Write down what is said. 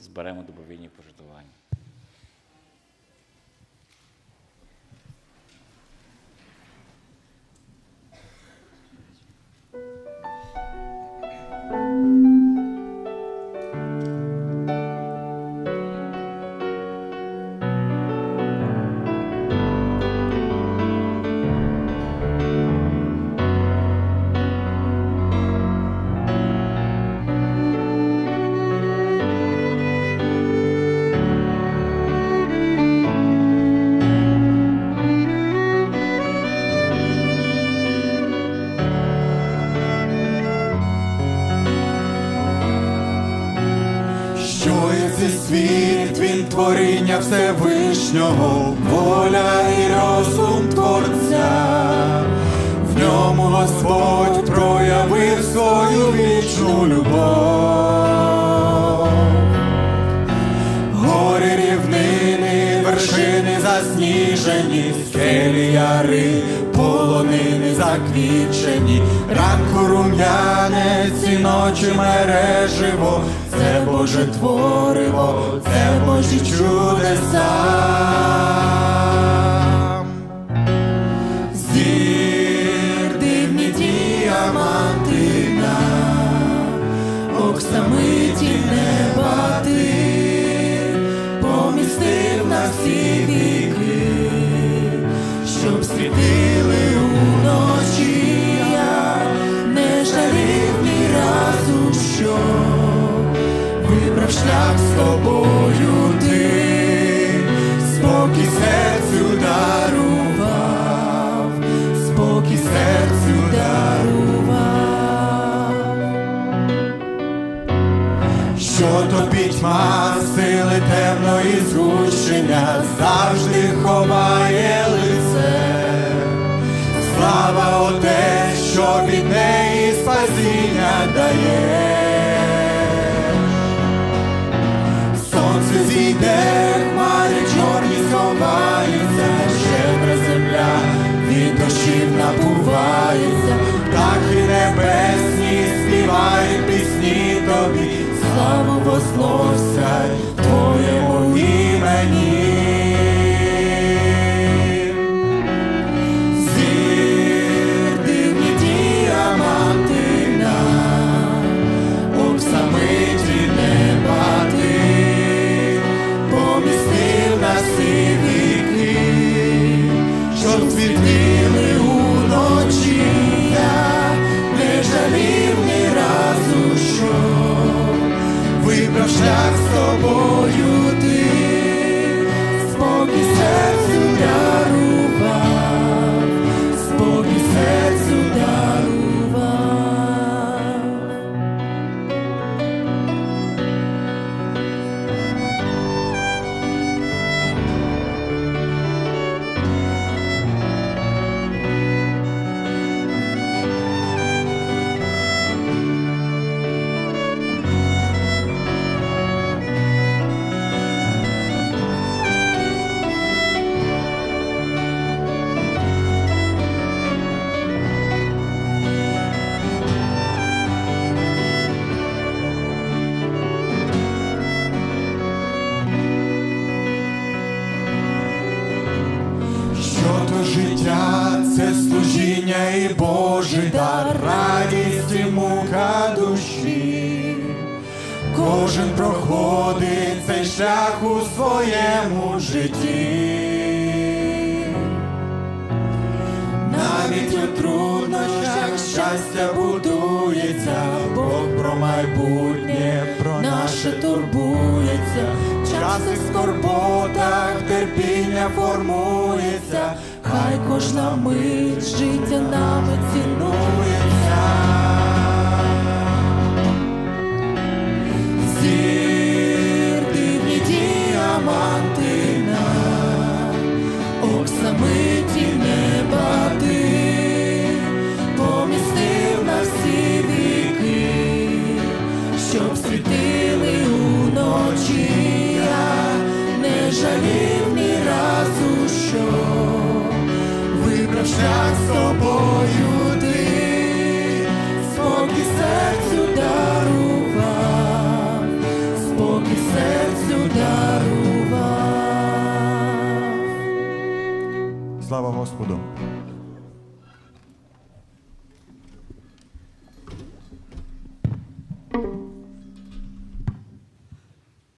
зберемо добровільні пожитування. Цей світ, він творіння Всевишнього, воля і розум Творця, в ньому Господь проявив свою вічну любов. Гори рівнини, вершини засніжені, скелі яри, полонини заквічені, ранку рум'янець і ночі мереживо, це Боже твориво, це Божі чудеса. Спокій серцю дарував, спокій серцю дарував. Що то пітьма сили темної згущення завжди ховає лице, слава Отець, що від неї спасіння дає. Дощів напувається, птахи небесні співають пісні тобі, славу возносять твоєму імені. Тобою ти, життя, це служіння і Божий дар, радість і мука душі. Кожен проходить цей шлях у своєму житті. Навіть у труднощах щастя будується, Бог про майбутнє, про наше турбується, час і скорботах терпіння формується, хай кожна мить життя нами цінується. шлях з ти, спокій серцю дарував, спокій серцю дарував. Слава Господу.